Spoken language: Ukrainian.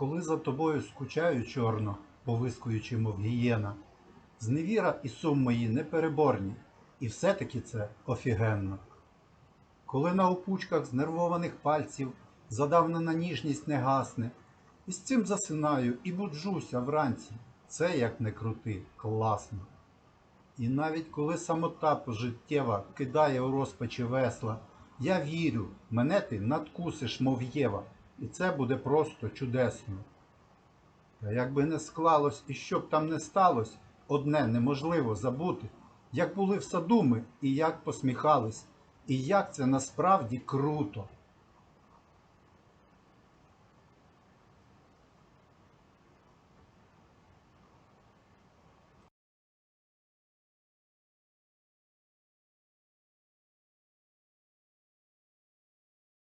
Коли за тобою скучаю чорно, повискуючи, мов гієна, зневіра і сум мої непереборні, і все-таки це офігенно. Коли на опучках знервованих пальців задавнена ніжність не гасне, і з цим засинаю і буджуся вранці, це як не крути, класно. І навіть коли самота пожиттєва кидає у розпачі весла, я вірю, мене ти надкусиш, мов Єва, і це буде просто чудесно. Та як би не склалось і що б там не сталося, одне неможливо забути, як були в саду ми і як посміхались, і як це насправді круто.